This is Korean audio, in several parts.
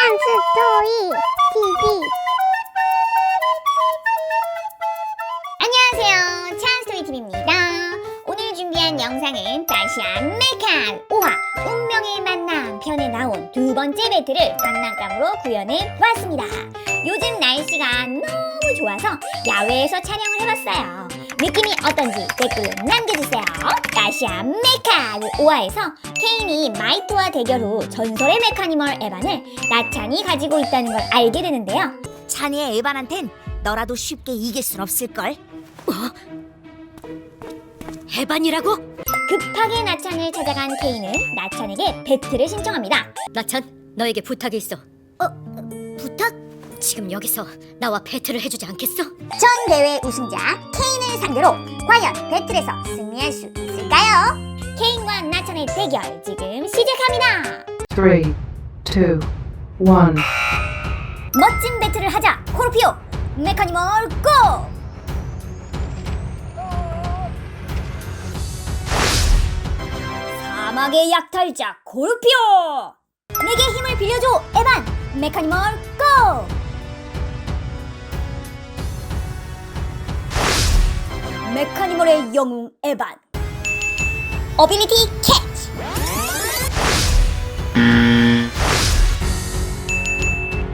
짱스 스토리 TV 안녕하세요. 찬스토리 TV입니다. 오늘 준비한 영상은 다시안 메칸 5화 운명의 만남. 편에 나온 두 번째 배틀을 장난감으로 구현해 보았습니다. 요즘 날씨가 너무 좋아서 야외에서 촬영을 해봤어요 느낌이 어떤지 댓글로 남겨주세요 다시안 메칸 5화에서 케인이 마이토와 대결 후 전설의 메카니멀 에반을 나찬이 가지고 있다는 걸 알게 되는데요 찬이의 에반한텐 너라도 쉽게 이길 순 없을걸. 어? 에반이라고? 급하게 나찬을 찾아간 케인은 나찬에게 배틀을 신청합니다. 나찬, 너에게 부탁이 있어. 어? 부탁? 지금 여기서 나와 배틀을 해주지 않겠어? 전 대회 우승자 케인을 상대로 과연 배틀에서 승리할 수 있을까요? 케인과 나찬의 대결 지금 시작합니다. Three, two, one. 멋진 배틀을 하자 코르피오 메카니멀 고! 사막의 약탈자 코르피오 내게 힘을 빌려줘 에반 메카니멀 고! 메카니멀의 영웅 에반. 어빌리티 캐치!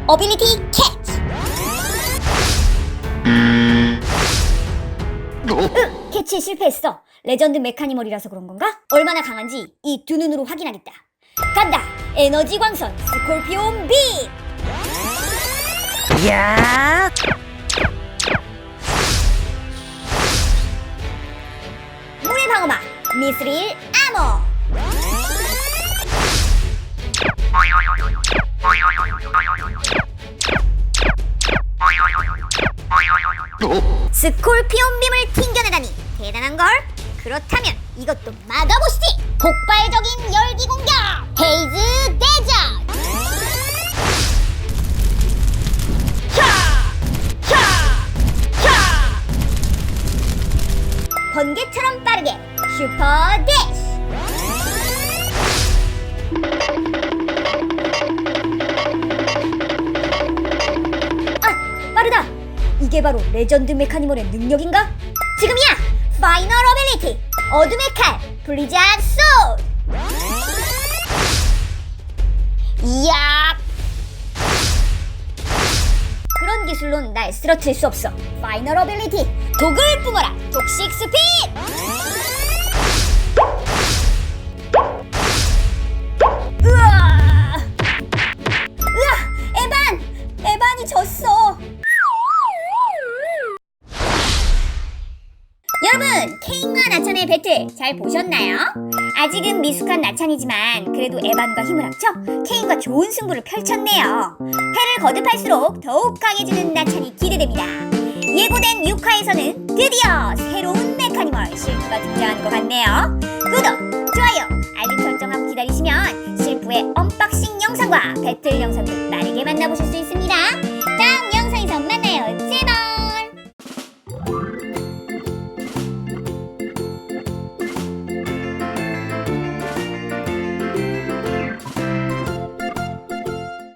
어빌리티 캐치! 으, 캐치에 실패했어. 레전드 메카니멀이라서 그런 건가? 얼마나 강한지 이 두 눈으로 확인하겠다. 간다. 에너지 광선 스콜피온 빔 야! 방어막 미스릴 아모 스콜피온 빔을 튕겨내다니. 대단한걸? 그렇다면 이것도 막아보시지. 폭발적인 열기 공격. 헤이즈 번개처럼 빠르게. 슈퍼 대시 아 빠르다. 이게 바로 레전드 메카니멀의 능력인가? 지금이야! 파이널 어빌리티! 어둠의 칼! 블리자드 소드 기술론 날 쓰러뜨릴 수 없어. 파이널 어빌리티 독을 뿜어라. 독식 스피드! 으아! 으아! 에반! 에반이 졌어. 여러분 케인과 나찬의 배틀 잘 보셨나요? 아직은 미숙한 나찬이지만 그래도 에반과 힘을 합쳐 케인과 좋은 승부를 펼쳤네요. 회를 거듭할수록 더욱 강해지는 나찬이 기대됩니다. 예고된 6화에서는 드디어 새로운 메카니멀 실프가 등장하는 것 같네요. 구독, 좋아요, 알림 설정 하고 기다리시면 실프의 언박싱 영상과 배틀 영상도 빠르게 만나보실 수 있습니다